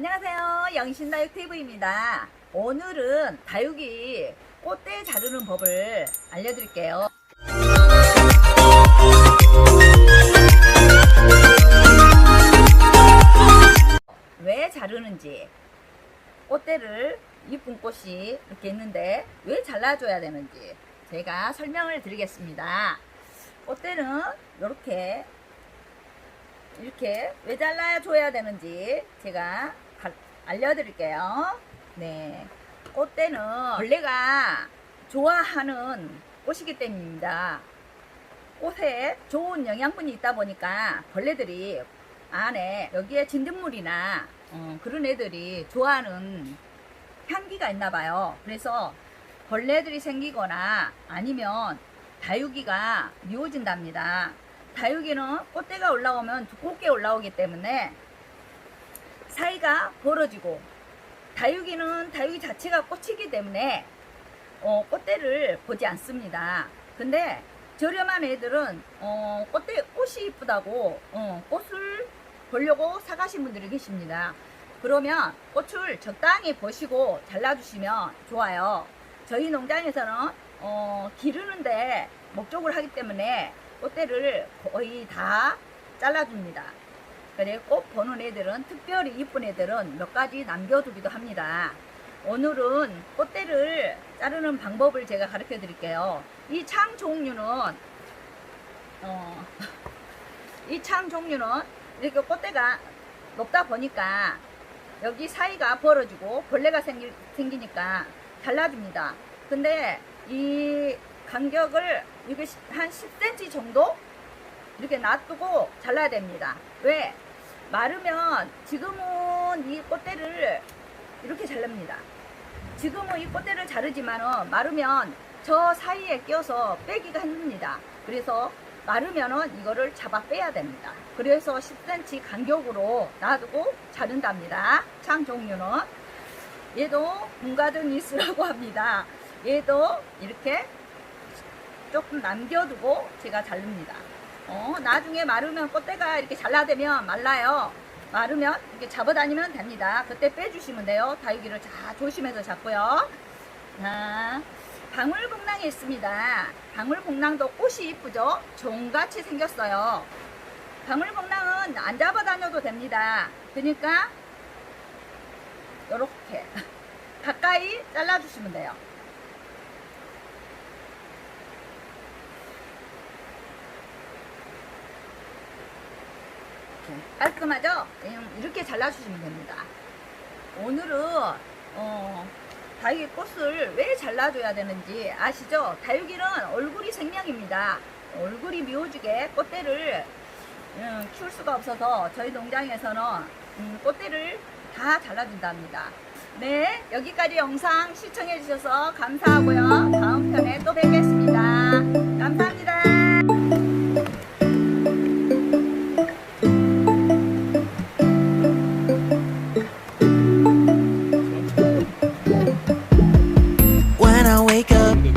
안녕하세요. 영신다육TV입니다. 오늘은 다육이 꽃대 자르는 법을 알려드릴게요. 왜 자르는지 꽃대를 이쁜 꽃이 이렇게 있는데 왜 잘라줘야 되는지 제가 설명을 드리겠습니다. 꽃대는 이렇게 이렇게 왜 잘라줘야 되는지 제가 가- 알려드릴게요. 네. 꽃대는 벌레가 좋아하는 꽃이기 때문입니다. 꽃에 좋은 영양분이 있다 보니까 벌레들이 안에 여기에 진딧물이나 어, 그런 애들이 좋아하는 향기가 있나 봐요. 그래서 벌레들이 생기거나 아니면 다육이가 미워진답니다. 다육이는 꽃대가 올라오면 두껍게 올라오기 때문에 사이가 벌어지고 다육이는 다육이 자체가 꽃이기 때문에 어, 꽃대를 보지 않습니다. 근데 저렴한 애들은 어, 꽃대 꽃이 이쁘다고 어, 꽃을 보려고 사가신 분들이 계십니다. 그러면 꽃을 적당히 보시고 잘라주시면 좋아요. 저희 농장에서는 어, 기르는데 목적을 하기 때문에 꽃대를 거의 다 잘라줍니다. 그래 꽃 보는 애들은 특별히 이쁜 애들은 몇 가지 남겨두기도 합니다. 오늘은 꽃대를 자르는 방법을 제가 가르쳐 드릴게요. 이 창 종류는 어, 이 창 종류는 이렇게 꽃대가 높다 보니까 여기 사이가 벌어지고 벌레가 생기, 생기니까 잘라줍니다. 근데 이 간격을 이게 시- 한 10cm 정도 이렇게 놔두고 잘라야 됩니다. 왜? 마르면 지금은 이 꽃대를 이렇게 자릅니다. 지금은 이 꽃대를 자르지만은 마르면 저 사이에 껴서 빼기가 힘듭니다. 그래서 마르면은 이거를 잡아 빼야 됩니다. 그래서 10cm 간격으로 놔두고 자른답니다. 창 종류는 얘도 분가등 이스라고 합니다. 얘도 이렇게 조금 남겨두고 제가 자릅니다. 어, 나중에 마르면 꽃대가 이렇게 잘라되면 말라요. 마르면 이렇게 잡아다니면 됩니다. 그때 빼주시면 돼요. 다육이를 자 조심해서 잡고요. 자, 방울복랑이 있습니다. 방울복랑도 꽃이 이쁘죠? 종같이 생겼어요. 방울복랑은 안 잡아다녀도 됩니다. 그러니까 이렇게 가까이 잘라주시면 돼요. 이렇게 깔끔하죠? 그냥 이렇게 잘라주시면 됩니다. 오늘은 어, 다육이 꽃을 왜 잘라줘야 되는지 아시죠? 다육이는 얼굴이 생명입니다. 얼굴이 미워지게 꽃대를 음, 키울 수가 없어서 저희 농장에서는 음, 꽃대를 다 잘라준답니다. 네, 여기까지 영상 시청해주셔서 감사하고요. 다음 편에 또 뵙겠습니다.